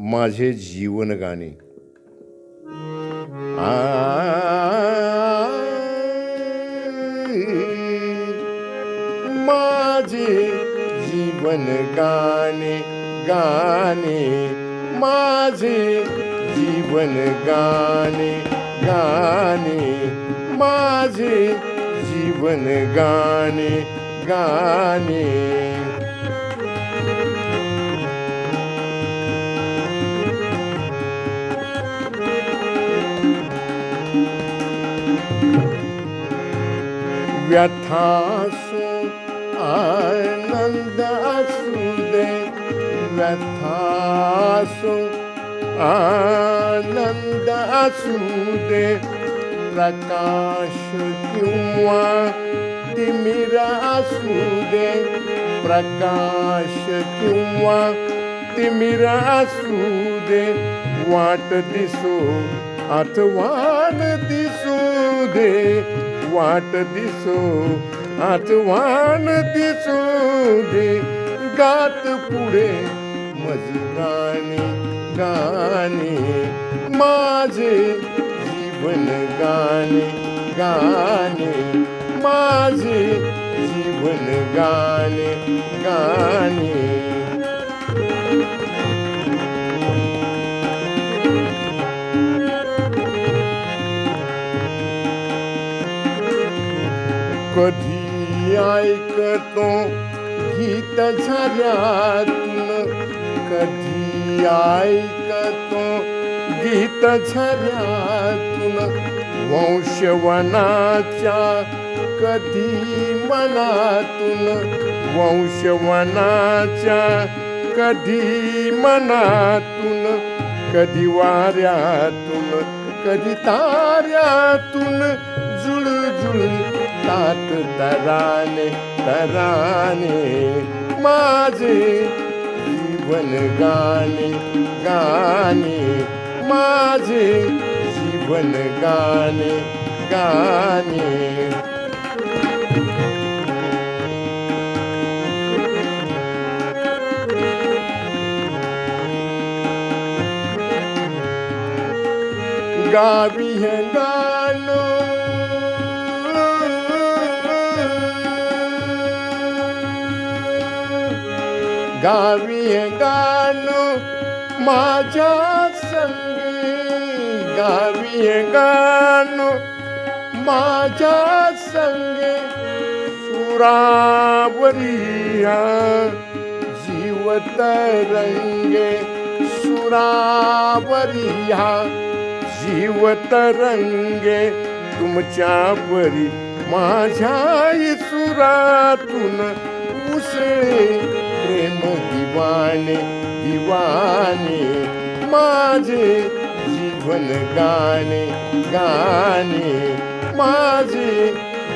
माझे जीवन गाणे माझे जीवन गाणे गाणे माझे जीवन गाणे गाणे माझे जीवन गाणे गाणे व्यथासु आनन्द असुदे व्यथासु आनन्द असुदे प्रकाश किंवा तिमिर असुदे प्रकाश किंवा तिमिर असुदे वाट दिसो अथवा दिसु दे। वाट दिसो आठवण दिसू दे. गात पुढे मज गाणी गाणी माझे जीवन गाणे गाणी. माझे जीवन गाणे गाणे. कधी ऐकतो गीत झऱ्यातून कधी ऐकतो गीत झऱ्यातून वंशवनाच्या कधी मनातून वंशवनाच्या कधी मनातून कधी वाऱ्यातून कधी ताऱ्यातून जुळजुळ तात तराने तराने माझे जीवन गाणे गाणे माझे जीवन गाणे गाणे. गावी हे गाणं गावी हे माझ्या संगी. गावी हे माझ्या संगे. सुरावरिया जीवत रंगे. सुरावरिया जीवत रंगे. तुमच्या परी माझ्या सुरातून उसळे प्रेम दिवाने दिवाने माझे जीवन गाणे गाणे माझे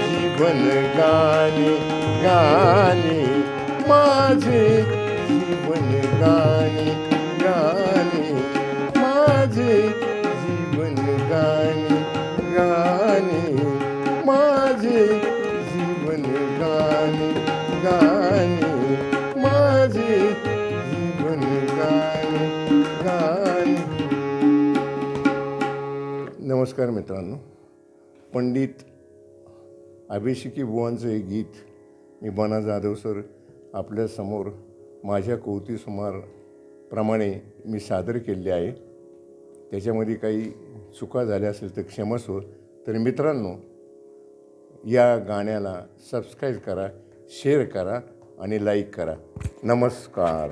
जीवन गाणे गाणे माझे जीवन गाणे. नमस्कार मित्रांनो. पंडित अभिषेकी बुवांचं एक गीत मी बना जाधव सर आपल्यासमोर माझ्या कौतुसुमार प्रमाणे मी सादर केले आहे. त्याच्यामध्ये काही चुका झाल्या असेल तर क्षमस्व तर मित्रांनो या गाण्याला सबस्क्राईब करा शेअर करा आणि लाईक करा. नमस्कार.